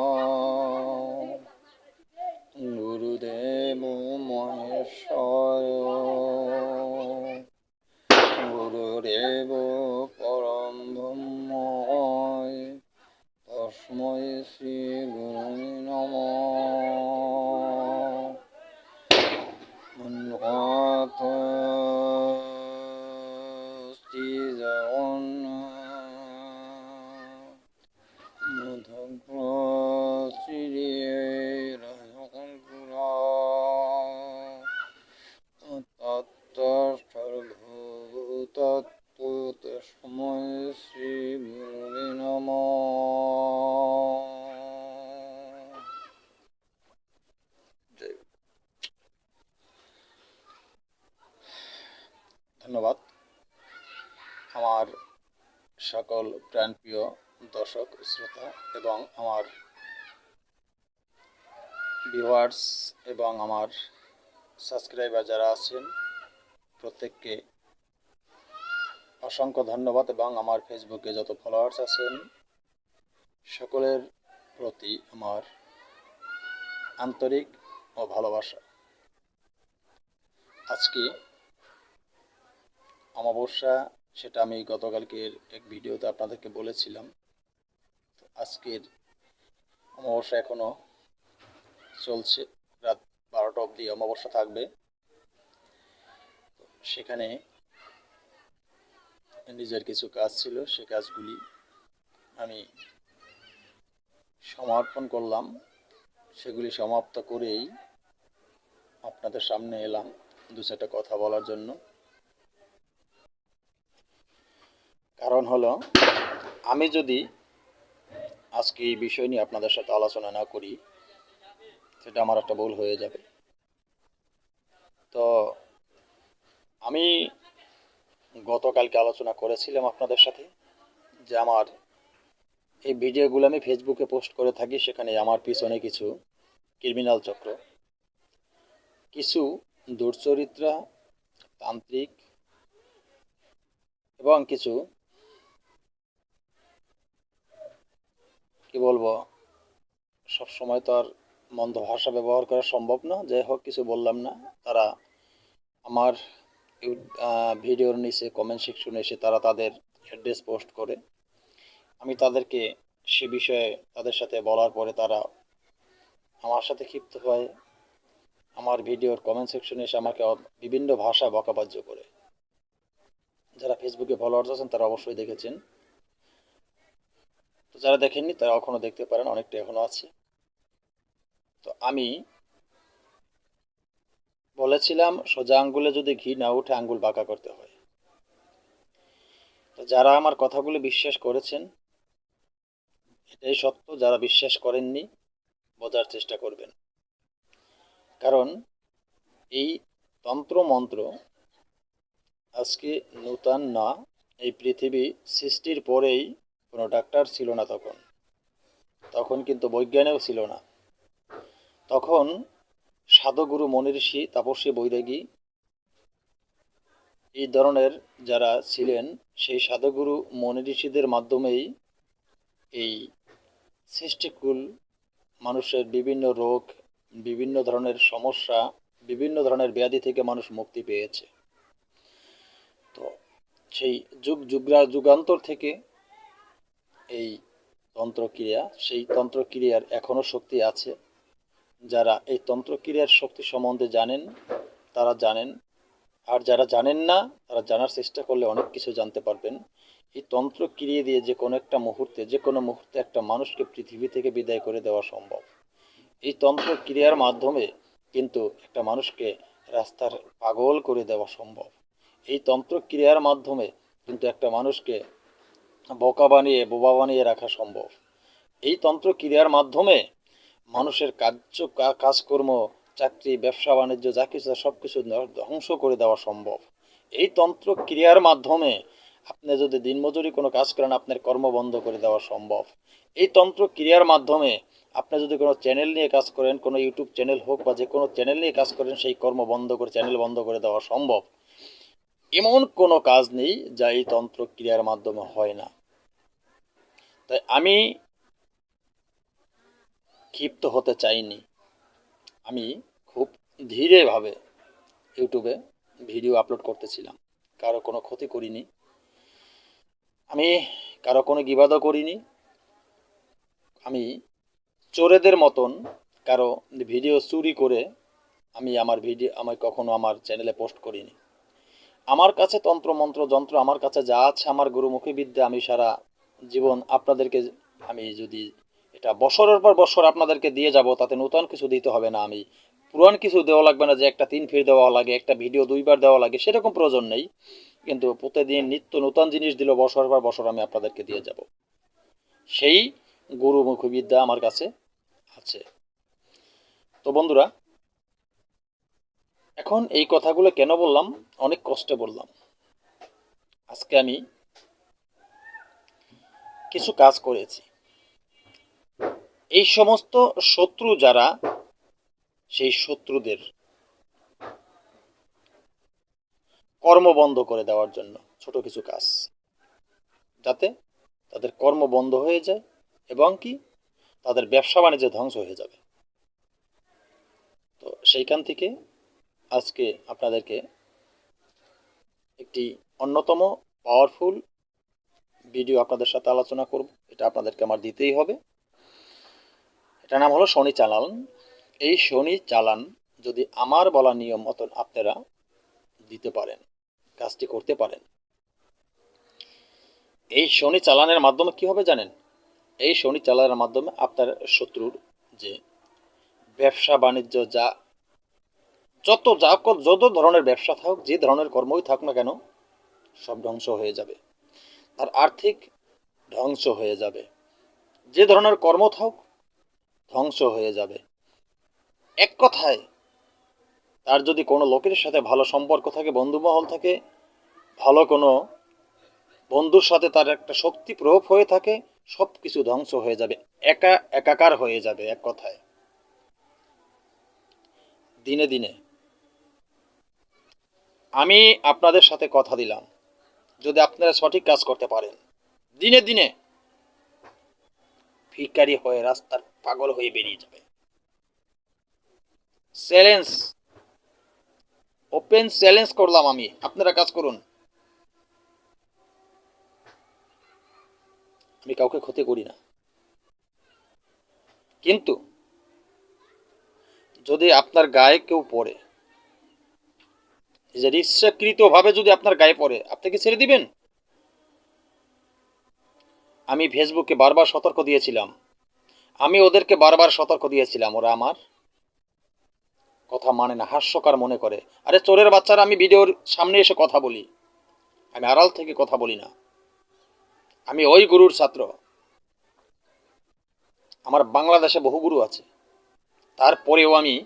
Oh. সকল প্রাণপ্রিয় দর্শক, শ্রোতা এবং আমার ভিউয়ার্স এবং আমার সাবস্ক্রাইবার যারা আছেন, প্রত্যেককে অসংখ্য ধন্যবাদ এবং আমার ফেসবুকে যত ফলোয়ার্স আছেন, সকলের প্রতি আমার আন্তরিক ও ভালোবাসা। আজকে অমাবস্যা সেটা আমি গতকালকের এক ভিডিওতে আপনাদেরকে বলেছিলাম। আজকের অমাবস্যা এখনও চলছে। রাত বারোটা অবধি অমাবস্যা থাকবে। সেখানে নিজের কিছু কাজ ছিল, সে কাজগুলি আমি সমর্পণ করলাম। সেগুলি সমাপ্ত করেই আপনাদের সামনে এলাম দু চারটা কথা বলার জন্য। কারণ হলো, আমি যদি আজকে এই বিষয় নিয়ে আপনাদের সাথে আলোচনা না করি, সেটা আমার একটা ভুল হয়ে যাবে। তো, আমি গতকালকে আলোচনা করেছিলাম আপনাদের সাথে যে আমার এই ভিডিওগুলো আমি ফেসবুকে পোস্ট করে থাকি, সেখানে আমার পিছনে কিছু ক্রিমিনাল চক্র। কিছু দুর্চরিত্রা তান্ত্রিক এবং কিছু কি বলব, সব সময় তো আর মন্দ ভাষা ব্যবহার করা সম্ভব না। যাই হোক, কিছু বললাম না। তারা আমার ভিডিওর নিচে কমেন্ট সেকশনে এসে তারা তাদের অ্যাড্রেস পোস্ট করে। আমি তাদেরকে সে বিষয়ে তাদের সাথে বলার পরে তারা আমার সাথে ক্ষিপ্ত হয়। আমার ভিডিওর কমেন্ট সেকশনে এসে আমাকে বিভিন্ন ভাষা বকাবাজ্য করে। যারা ফেসবুকে ফলোয়ার্স আছেন, তারা অবশ্যই দেখেছেন। যারা দেখেননি তারা এখনও দেখতে পারেন, অনেকটা এখনও আছে। তো আমি বলেছিলাম, সোজা আঙ্গুলে যদি ঘি না উঠে আঙ্গুল বাঁকা করতে হয়। তো যারা আমার কথাগুলো বিশ্বাস করেছেন, এটাই সত্য, যারা বিশ্বাস করেননি, বোঝার চেষ্টা করবেন। কারণ এই তন্ত্র মন্ত্র আজকে নূতন না, এই পৃথিবী সৃষ্টির পরেই কোনো ডাক্তার ছিল না তখন। তখন কিন্তু বৈজ্ঞানিকও ছিল না। তখন সাধুগুরু মনীষী তাপস্বী বৈরাগী এই ধরনের যারা ছিলেন, সেই সাধুগুরু মনীষীদের মাধ্যমেই এই সৃষ্টিকুল মানুষের বিভিন্ন রোগ, বিভিন্ন ধরনের সমস্যা, বিভিন্ন ধরনের ব্যাধি থেকে মানুষ মুক্তি পেয়েছে। তো সেই যুগ যুগরা যুগান্তর থেকে এই তন্ত্রক্রিয়া, সেই তন্ত্রক্রিয়ার এখনও শক্তি আছে। যারা এই তন্ত্রক্রিয়ার শক্তি সম্বন্ধে জানেন, তারা জানেন। আর যারা জানেন না, তারা জানার চেষ্টা করলে অনেক কিছু জানতে পারবেন। এই তন্ত্র ক্রিয়ে দিয়ে যে কোনো একটা মুহূর্তে, যে কোনো মুহূর্তে একটা মানুষকে পৃথিবী থেকে বিদায় করে দেওয়া সম্ভব। এই তন্ত্র ক্রিয়ার মাধ্যমে কিন্তু একটা মানুষকে রাস্তার পাগল করে দেওয়া সম্ভব। এই তন্ত্র ক্রিয়ার মাধ্যমে কিন্তু একটা মানুষকে বোকা বানিয়ে বোবা বানিয়ে রাখা সম্ভব। এই তন্ত্র ক্রিয়ার মাধ্যমে মানুষের কার্য কাজকর্ম, চাকরি, ব্যবসা, বাণিজ্য, যা কিছু, সব কিছু ধ্বংস করে দেওয়া সম্ভব। এই তন্ত্র ক্রিয়ার মাধ্যমে আপনি যদি দিনমজুরি কোনো কাজ করেন, আপনার কর্ম বন্ধ করে দেওয়া সম্ভব। এই তন্ত্র ক্রিয়ার মাধ্যমে আপনি যদি কোনো চ্যানেল নিয়ে কাজ করেন, কোনো ইউটিউব চ্যানেল হোক বা যে কোনো চ্যানেল নিয়ে কাজ করেন, সেই কর্ম বন্ধ করে চ্যানেল বন্ধ করে দেওয়া সম্ভব। এমন কোনো কাজ নেই যা এই তন্ত্র ক্রিয়ার মাধ্যমে হয় না। তাই আমি ক্ষিপ্ত হতে চাইনি। আমি খুব ধীরেভাবে ইউটিউবে ভিডিও আপলোড করতেছিলাম। কারও কোনো ক্ষতি করিনি। আমি কারও কোনো গিবাদও করিনি। আমি চোরেদের মতন কারও ভিডিও চুরি করে আমি আমার ভিডিও, আমি কখনো আমার চ্যানেলে পোস্ট করিনি। আমার কাছে তন্ত্র মন্ত্র যন্ত্র, আমার কাছে যা আছে, আমার গুরুমুখী বিদ্যা, আমি সারা জীবন আপনাদেরকে আমি যদি এটা বছরের পর বছর আপনাদেরকে দিয়ে যাব, তাতে নতুন কিছু দিতে হবে না আমি। পুরান কিছু দেওয়া লাগবে না যে একটা তিন ফির দেওয়া লাগে, একটা ভিডিও দুইবার দেওয়া লাগে, সেরকম প্রয়োজন নেই। কিন্তু প্রতিদিন নিত্য নতুন জিনিস দিল বছর পর বছর আমি আপনাদেরকে দিয়ে যাব। সেই গুরুমুখী বিদ্যা আমার কাছে আছে। তো বন্ধুরা, এখন এই কথাগুলো কেন বললাম? অনেক কষ্টে বললাম। আজকে আমি কিছু কাজ করেছি। এই সমস্ত শত্রু যারা, সেই শত্রুদের কর্ম বন্ধ করে দেওয়ার জন্য ছোট কিছু কাজ, যাতে তাদের কর্ম বন্ধ হয়ে যায় এবং কি তাদের ব্যবসা বাণিজ্য ধ্বংস হয়ে যাবে। তো সেইখান থেকে আজকে আপনাদেরকে একটি অন্যতম পাওয়ারফুল ভিডিও আপনাদের সাথে আলোচনা করব। এটা আপনাদেরকে আমার দিতেই হবে। এটার নাম হলো শনি চালান। এই শনি চালান যদি আমার বলা নিয়ম মতন আপনারা দিতে পারেন, কাজটি করতে পারেন। এই শনি চালানের মাধ্যমে কি হবে জানেন? এই শনি চালানের মাধ্যমে আপনার শত্রুর যে ব্যবসা, বাণিজ্য, যা, যত যা যত ধরনের ব্যবসা থাকুক, যে ধরনের কর্মই থাক না কেন, সব ধ্বংস হয়ে যাবে। তার আর্থিক ধ্বংস হয়ে যাবে। যে ধরনের কর্ম থাকুক ধ্বংস হয়ে যাবে। এক কথায়, তার যদি কোনো লোকের সাথে ভালো সম্পর্ক থাকে, বন্ধুমহল থাকে, ভালো কোনো বন্ধুর সাথে তার একটা শক্তি প্রয়োগ হয়ে থাকে সব কিছু ধ্বংস হয়ে যাবে। একা, একাকার হয়ে যাবে এক কথায়। দিনে দিনে। আমি আপনাদের সাথে কথা দিলাম। যদি আপনারা সঠিক কাজ করতে পারেন। দিনে দিনে ভিকারি হয়ে রাস্তার পাগল হয়ে বেরিয়ে যাবে। চ্যালেঞ্জ ওপেন চ্যালেঞ্জ করলাম আমি। আপনারা কাজ করুন। আমি কাউকে ক্ষতি করি না। কিন্তু যদি আপনার গায়ে কেউ পড়ে যে ইচ্ছাকৃত ভাবে যদি আপনার গায়ে পড়ে, আপনি কি ছেড়ে দিবেন? আমি ফেসবুকে বারবার সতর্ক দিয়েছিলাম। আমি ওদেরকে বারবার সতর্ক দিয়েছিলাম, ওরা আমার কথা মানে না, হাস্যকর মনে করে। আরে, চোরের বাচ্চারা, আমি ভিডিওর সামনে এসে কথা বলি। আমি আড়াল থেকে কথা বলি না। আমি ওই গুরুর ছাত্র। আমার বাংলাদেশে বহু গুরু আছে। তারপরেও আমি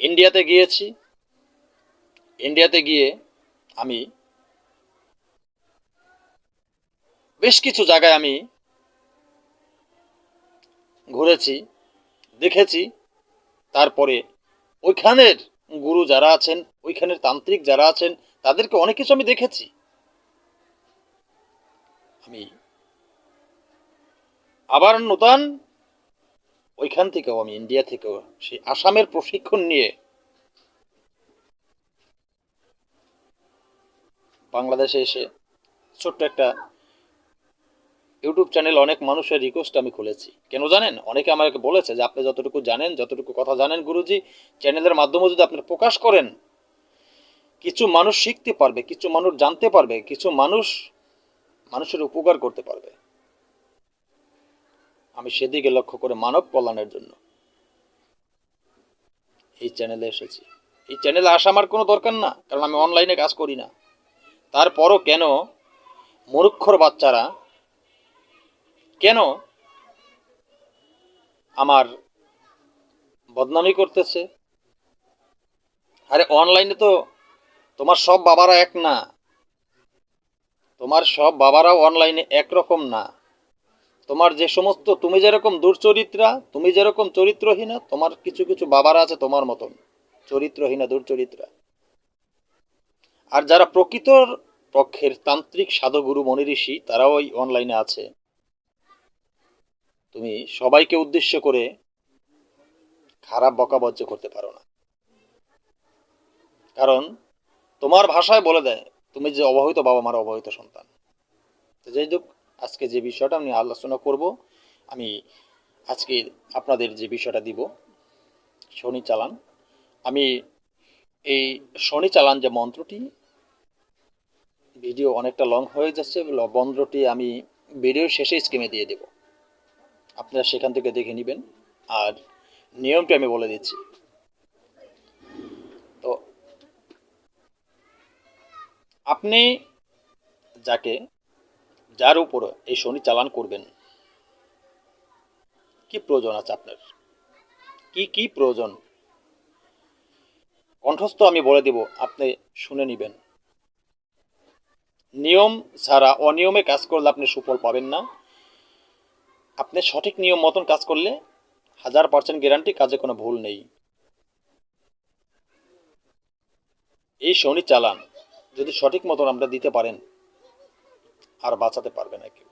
ইন্ডিয়াতে গিয়েছি। ইন্ডিয়াতে গিয়ে আমি বেশ কিছু জায়গায় আমি ঘুরেছি, দেখেছি। তারপরে ওইখানের গুরু যারা আছেন, ওইখানের তান্ত্রিক যারা আছেন, তাদেরকে অনেক কিছু আমি দেখেছি। আমি আবার নতুন ওইখান থেকেও, আমি ইন্ডিয়া থেকেও, সেই আসামের প্রশিক্ষণ নিয়ে। বাংলাদেশে এসে ছোট্ট একটা ইউটিউব চ্যানেল, অনেক মানুষের রিকোয়েস্ট আমি খুলেছি। কেন জানেন? অনেকে আমাকে বলেছে যে, আপনি যতটুকু জানেন, যতটুকু কথা জানেন গুরুজি, চ্যানেলের মাধ্যমে যদি আপনি প্রকাশ করেন, কিছু মানুষ শিখতে পারবে, কিছু মানুষ জানতে পারবে, কিছু মানুষ মানুষের উপকার করতে পারবে। আমি সেদিকে লক্ষ্য করে মানব কল্যাণের জন্য। এই চ্যানেলে এসেছি। এই চ্যানেলে আসা আমার কোনো দরকার না, কারণ আমি অনলাইনে কাজ করি না। তারপরও কেন মূর্খর বাচ্চারা, কেন আমার বদনামি করতেছে? আরে অনলাইনে তো তোমার সব বাবারা এক না। তোমার সব বাবারাও অনলাইনে একরকম না। তোমার যে সমস্ত, তুমি যেরকম দুর্চরিত্রা, তুমি যেরকম চরিত্রহীনা, তোমার কিছু কিছু বাবারা আছে তোমার মতন। চরিত্রহীনা, দুর্চরিত্রা। আর যারা প্রকৃতর পক্ষের তান্ত্রিক সাধুগুরু মনি ঋষি, তারাও ওই অনলাইনে আছে। তুমি সবাইকে উদ্দেশ্য করে খারাপ বকাবজ্জ করতে পারো না। কারণ তোমার ভাষায় বলে দেয়, তুমি যে অবহিত বাবা মার অবহিত সন্তান। তো যাই হোক আজকে যে বিষয়টা আমি আলোচনা করব, আমি আজকে আপনাদের যে বিষয়টা দিব, শনি চালান। আমি এই শনি চালান যে মন্ত্রটি, ভিডিও অনেকটা লং হয়ে যাচ্ছে মন্ত্রটি আমি ভিডিওর শেষে স্কিমে দিয়ে দেব। আপনারা সেখান থেকে দেখে নেবেন। আর নিয়মটি আমি বলে দিচ্ছি। তো, আপনি যাকে যার উপরে এই শনি চালান করবেন। কি প্রয়োজন আছে আপনার? কি কি প্রয়োজন? কণ্ঠস্থ আমি বলে দেব, আপনি শুনে নেবেন। নিয়ম ছাড়া অনিয়মে কাজ করলে আপনি সুফল পাবেন না। আপনি সঠিক নিয়ম মতন কাজ করলে হাজার পার্সেন্ট গ্যারান্টি কাজে কোনো ভুল নেই। এই শনি চালান, যদি সঠিক মতন আমরা দিতে পারেন আর বাঁচাতে পারবে না কেউ।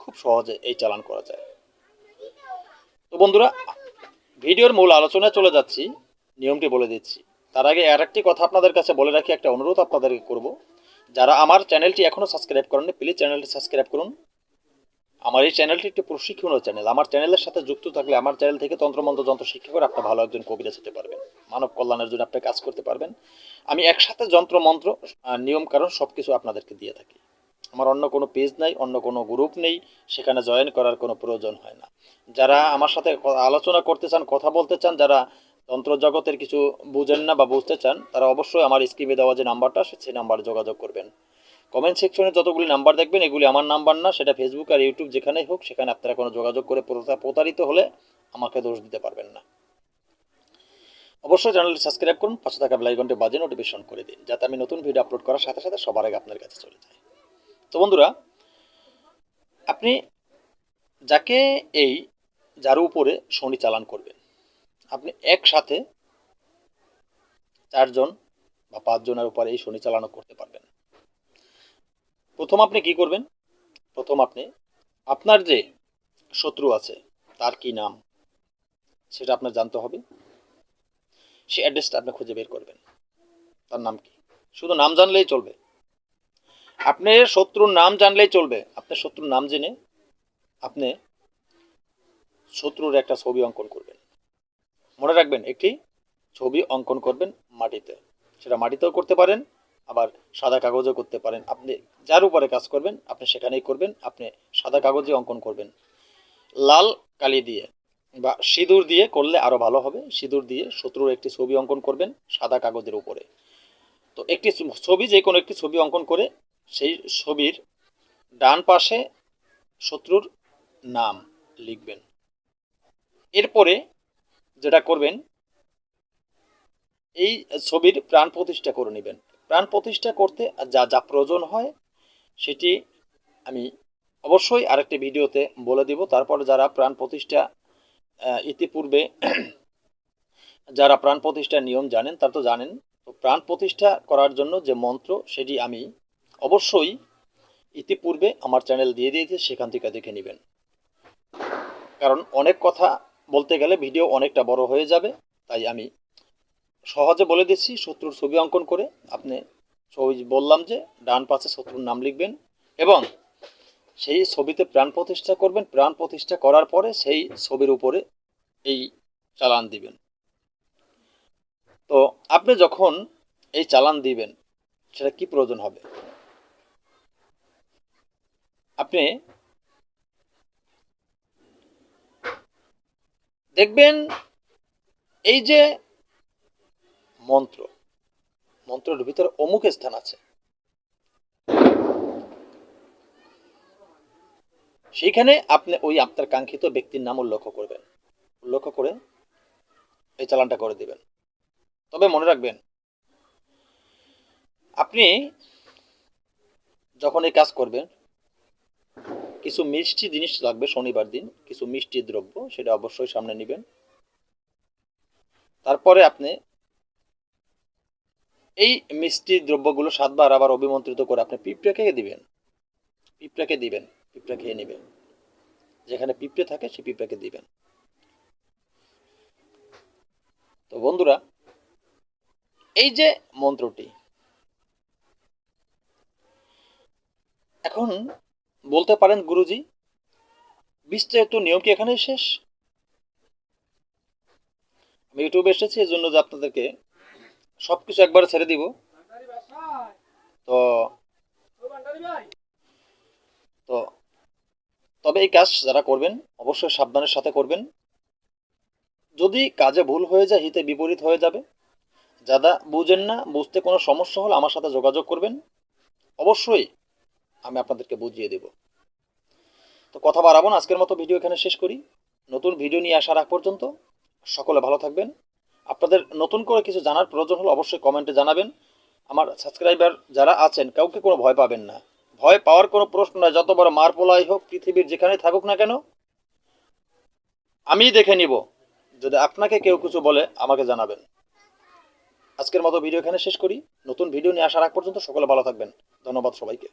খুব সহজে এই চালান করা যায়। তো বন্ধুরা, ভিডিওর মূল আলোচনায় চলে যাচ্ছি, নিয়মটি বলে দিচ্ছি। তার আগে আর একটি কথা আপনাদের কাছে বলে রাখি, একটা অনুরোধ আপনাদেরকে করব। যারা আমার চ্যানেলটি এখনও সাবস্ক্রাইব করেননি, প্লিজ চ্যানেলটি সাবস্ক্রাইব করুন। আমার এই চ্যানেলটি একটি প্রশিক্ষণীয় চ্যানেল আমার চ্যানেলের সাথে যুক্ত থাকলে আমার চ্যানেল থেকে তন্ত্রমন্ত্র যন্ত্র শিক্ষা করে আপনি ভালো একজন কবিরাজ হতে পারবেন। মানব কল্যাণের জন্য আপনি কাজ করতে পারবেন। আমি একসাথে যন্ত্র মন্ত্র নিয়ম কারণ সব কিছু আপনাদেরকে দিয়ে থাকি। আমার অন্য কোনো পেজ নাই, অন্য কোনো গ্রুপ নেই, সেখানে জয়েন করার কোনো প্রয়োজন হয় না। যারা আমার সাথে আলোচনা করতে চান, কথা বলতে চান, যারা তন্ত্র জগতের কিছু বুঝেন না বা বুঝতে চান, তারা অবশ্যই আমার স্ক্রিনে দেওয়া যে নাম্বারটা সেই নাম্বারে যোগাযোগ করবেন। কমেন্ট সেকশনে যতগুলি নাম্বার দেখবেন, এগুলি আমার নাম্বার না, সেটা ফেসবুক আর ইউটিউব যেখানেই হোক, সেখানে আপনারা কোনো যোগাযোগ করে প্রতা- প্রতারিত হলে আমাকে দোষ দিতে পারবেন না। অবশ্যই চ্যানেলটি সাবস্ক্রাইব করুন, পাশে থাকা বেলাইকনটি বাজে নোটিফিকেশন করে দিন, যাতে আমি নতুন ভিডিও আপলোড করার সাথে সাথে সবার আগে আপনার কাছে চলে যায়। তো বন্ধুরা, আপনি যাকে এই যার উপরে শনি চালান করবেন আপনি একসাথে চারজন বা পাঁচজনের উপরে এই শনি চালানো করতে পারবেন। প্রথম আপনি কি করবেন? প্রথম আপনি আপনার যে শত্রু আছে, তার কি নাম সেটা আপনার জানতে হবে। সে অ্যাড্রেসটা আপনি খুঁজে বের করবেন। তার নাম কি? শুধু নাম জানলেই চলবে। আপনি শত্রুর নাম জানলেই চলবে। আপনার শত্রুর নাম জেনে আপনি শত্রুর একটা ছবি অঙ্কন করবেন। মনে রাখবেন, একটি ছবি অঙ্কন করবেন মাটিতে। সেটা মাটিতেও করতে পারেন, আবার সাদা কাগজেও করতে পারেন। আপনি যার উপরে কাজ করবেন, আপনি সেখানেই করবেন, আপনি সাদা কাগজে অঙ্কন করবেন। লাল কালি দিয়ে বা সিঁদুর দিয়ে করলে আরও ভালো হবে। সিঁদুর দিয়ে শত্রুর একটি ছবি অঙ্কন করবেন সাদা কাগজের উপরে। তো একটি ছবি যে কোনো একটি ছবি অঙ্কন করে সেই ছবির ডান পাশে শত্রুর নাম লিখবেন। এরপরে যেটা করবেন, এই ছবির প্রাণ প্রতিষ্ঠা করে নেবেন। প্রাণ প্রতিষ্ঠা করতে যা যা প্রয়োজন হয়, সেটি আমি অবশ্যই আরেকটি ভিডিওতে বলে দিব। তারপর যারা প্রাণ প্রতিষ্ঠা ইতিপূর্বে যারা প্রাণ প্রতিষ্ঠার নিয়ম জানেন, তারা তো জানেন। তো প্রাণ প্রতিষ্ঠা করার জন্য যে মন্ত্র, সেটি আমি অবশ্যই ইতিপূর্বে আমার চ্যানেল দিয়ে দিয়েছে, সেখান থেকে দেখে নেবেন। কারণ অনেক কথা বলতে গেলে ভিডিও অনেকটা বড় হয়ে যাবে, তাই আমি সহজে বলে দিচ্ছি শত্রুর ছবি অঙ্কন করে। আপনি ছবি বললাম যে, ডান পাশে শত্রুর নাম লিখবেন এবং সেই ছবিতে প্রাণ প্রতিষ্ঠা করবেন। প্রাণ প্রতিষ্ঠা করার পরে সেই ছবির উপরে এই চালান দিবেন। তো আপনি যখন এই চালান দিবেন, সেটা কি প্রয়োজন হবে? আপনি দেখবেন এই যে মন্ত্র, মন্ত্রের ভিতরে অমুক স্থান আছে। সেইখানে আপনি ওই আপনার কাঙ্ক্ষিত ব্যক্তির নাম উল্লেখ করবেন। উল্লেখ করে এই চালানটা করে দিবেন। তবে মনে রাখবেন, আপনি যখন এই কাজ করবেন কিছু মিষ্টি জিনিস লাগবে শনিবার দিন, কিছু মিষ্টি দ্রব্য, সেটা অবশ্যই সামনে নেবেন। তারপরে আপনি এই মিষ্টি দ্রব্যগুলো সাতবার আবার অভিমন্ত্রিত করে আপনি পিঁপড়াকে দিবেন। পিঁপড়াকে দিবেন, পিঁপড়া খেয়ে নেবেন। যেখানে পিঁপড়ে থাকে, সে পিঁপড়াকে দিবেন। তো বন্ধুরা, এই যে মন্ত্রটি, এখন বলতে পারেন, গুরুজি? বিস্তারিত নিয়ম কি এখানেই শেষ? আমি ইউটিউবে এসেছি এই জন্য যে আপনাদেরকে সব কিছু একবারে ছেড়ে দিব। তো তো, তবে এই কাজ যারা করবেন, অবশ্যই সাবধানের সাথে করবেন। যদি কাজে ভুল হয়ে যায়, হিতে বিপরীত হয়ে যাবে। যারা বুঝেন না, বুঝতে কোনো সমস্যা হলে আমার সাথে যোগাযোগ করবেন। অবশ্যই আমি আপনাদেরকে বুঝিয়ে দেব। তো কথা বাড়াবো আজকের মতো ভিডিও এখানে শেষ করি। নতুন ভিডিও নিয়ে আসার আগ পর্যন্ত সকলে ভালো থাকবেন। আপনাদের নতুন করে কিছু জানার প্রয়োজন হলে অবশ্যই কমেন্টে জানাবেন। আমার সাবস্ক্রাইবার যারা আছেন, কাউকে কোনো ভয় পাবেন না। ভয় পাওয়ার কোনো প্রশ্ন নয়, যত বড় মার পোলাই হোক, পৃথিবীর যেখানে থাকুক না কেন আমি দেখে নিব। যদি আপনাকে কেউ কিছু বলে, আমাকে জানাবেন। আজকের মতো ভিডিও এখানে শেষ করি। নতুন ভিডিও নিয়ে আসার আগ পর্যন্ত সকলে ভালো থাকবেন। ধন্যবাদ সবাইকে।